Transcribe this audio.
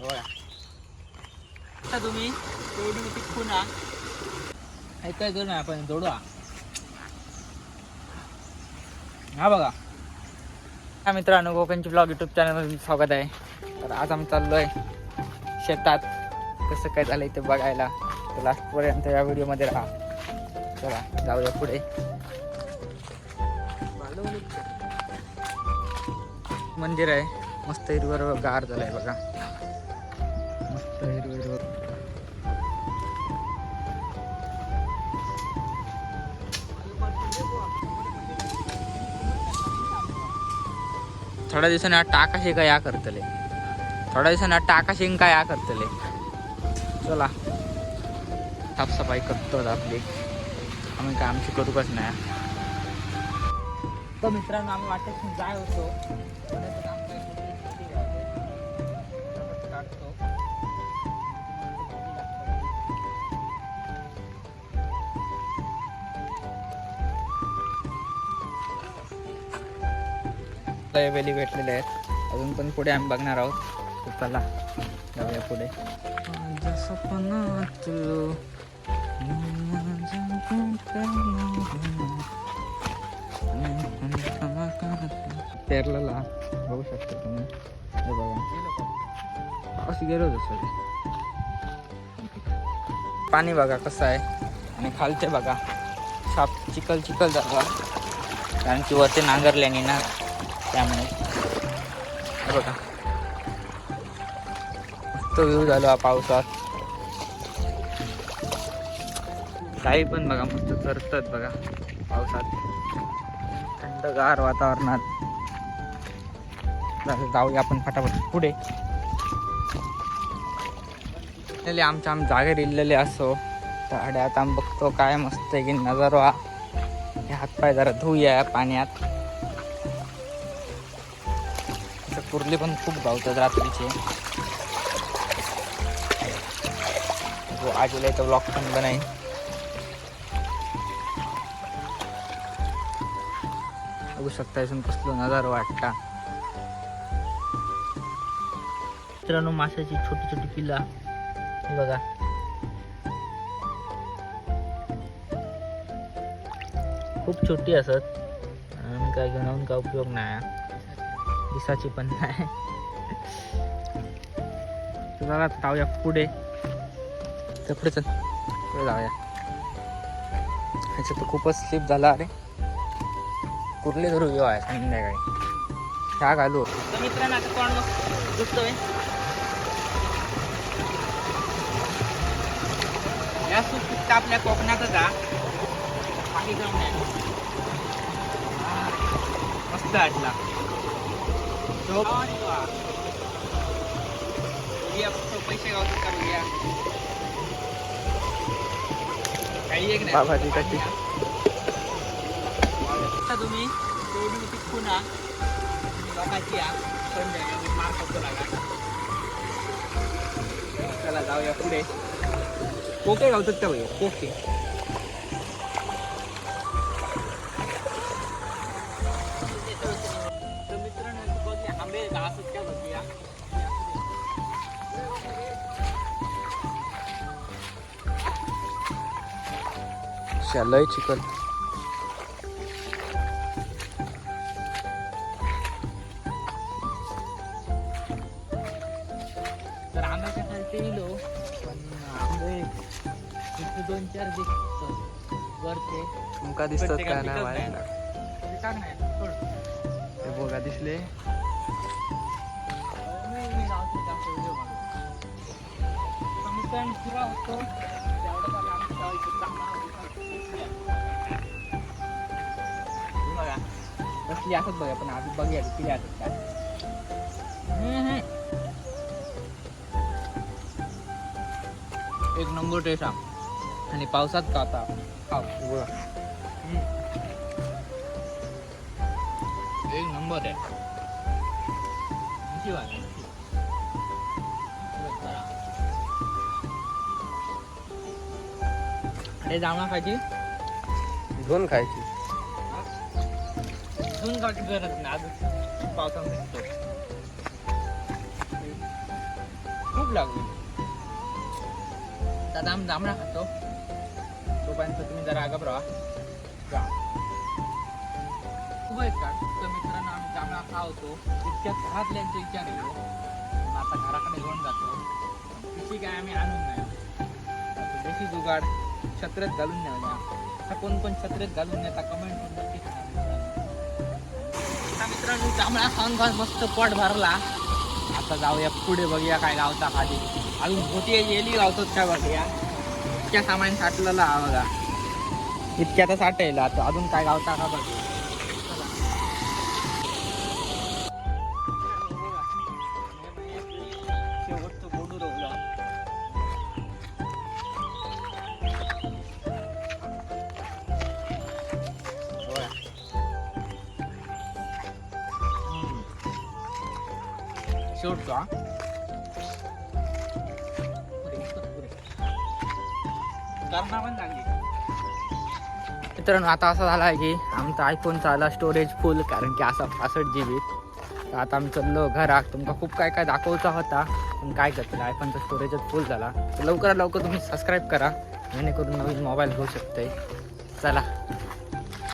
आता तुम्ही तेवढी मी टिकू ना ऐकाय करू ना आपण जोडू हा. हा बघा. हा मित्रांनो कोकणची ब्लॉग युट्यूब चॅनलमध्ये स्वागत आहे. तर आज आम्ही चाललोय शेतात. कसं काय झालंय ते बघायला. तर लास्टपर्यंत या व्हिडिओमध्ये राहा. चला जाऊया पुढे. मंदिर आहे. मस्त हिरवर गार झालंय बघा. थोड्या दिवसांनी टाका शेंगा या करतले. थोड्या दिवसांनी टाका शेंगा या करतले. चला. साफसफाई करतो आपली. आम्ही काय आमची करूकच नाही. तर मित्रांनो आम्ही वाटत जाय होतो. वेली भेटलेले आहेत. अजून पण पुढे आम्ही बघणार आहोत. चला जाऊया पुढे. जसं बघू शकता तुम्ही. हे बघा. पाऊस गेलो जसं पाणी बघा कसं आहे. आणि खालचे बघा. साप चिखल चिखल जागा कारण की वरती नांगरल्याने ना त्यामुळे. बघा. बघा व्यू व्ह्यू हा पावसात. काही पण बघा मस्त चरतात बघा पावसात. थंडगार वातावरणात. जाऊया आपण फटाफट पुढे. आमच्या आम जागेवर इल्लेले असो. तर आता आम्ही बघतो काय मस्त आहे की नजारा. हे हातपाय जरा धुया या पाण्यात. इथं कुर्ले पण खूप गावतात रात्रीचे. जो आजूला येईल तो पण बनाय बघू शकता इथून कसलो नजार वाटता. मित्रांनो माशाची छोटी छोटी पिला. हे बघा. खूप छोटी असत. आणि काय घेऊन काय उपयोग नाही. दिसाची पण नाही. चला जाऊया पुढे. तर पुढे चल. पुढे जाऊया. ह्याच्यात तर खूपच स्लिप झाला अरे. कुठले धरू घेऊ आहे संध्याकाळी. ह्या घालू. मित्रांनो आता कोण दिसतोय या आपल्या कोकणातच हा बाकी जाऊन मस्त वाटला. तो उद्या फक्त पैसे गावतात करूया काही एक नाही बाबाची कशी? आता तुम्ही तेवढी टिकू ना लोकांची या संध्याकाळी मार करतो लागा चला जाऊया पुढे कोके गावतात का भाई कोके शालय चिकन. तर आंब्याच्या खालते गेलो पण आंबे इथे दोन चार दिसतात वरते तुमका दिसतात काय नाही टाक सोड. ते बघा दिसले. मी मी लावतो जास्त व्हिडिओ कमी पण पुरा होतो. तेवढं तर आमचं गाव इकडे चांगलं होतं. बघा. कसली असत बघा पण आधी बघूया किती असत काय. एक नंबर टेस्ट हा. आणि पावसात का आता? खाव एक नंबर आहे. अरे जामा खायची? दोन खायची. दोन खायची गरज नाही. आज पावसामध्ये भूक लागली. दादा आम्ही जांभळा खातो. तोपर्यंत तुम्ही जरा आगाप राहा. जा. खूप आहेत का? तर मित्रांनो आम्ही जांभळा खावतो. तितक्यात घरातल्यांचा विचार येतो मग आता घराकडे घेऊन जातो. पिशी काय आम्ही आणून नाही. देशी जुगाड. छत्रेत घालून द्या आता कोण कोण छत्रेत घालून देता कमेंट करून नक्की मित्रांनो. आता मित्रांनो जांभळा खाऊन खाऊन मस्त पोट भरला. आता जाऊया पुढे बघूया काय गावता खाली. अजून मोठी येली गावतात काय बघूया. इतक्या सामान साठलेला हा बघा. इतक्या तर साठेल आता अजून काय गावता का बघूया शेवटचा हा. मित्रांनो आता असं झालं आहे की आमचा आयफोनचा आला स्टोरेज फुल कारण की असा पासष्ट जी बी तर आता आम्ही चाललो घरात. तुमका खूप काय काय दाखवचा होता पण काय करतील आयफोनचा स्टोरेजच फुल झाला. तर लवकरात लवकर तुम्ही सबस्क्राईब करा जेणेकरून नवीन मोबाईल घेऊ शकते चला.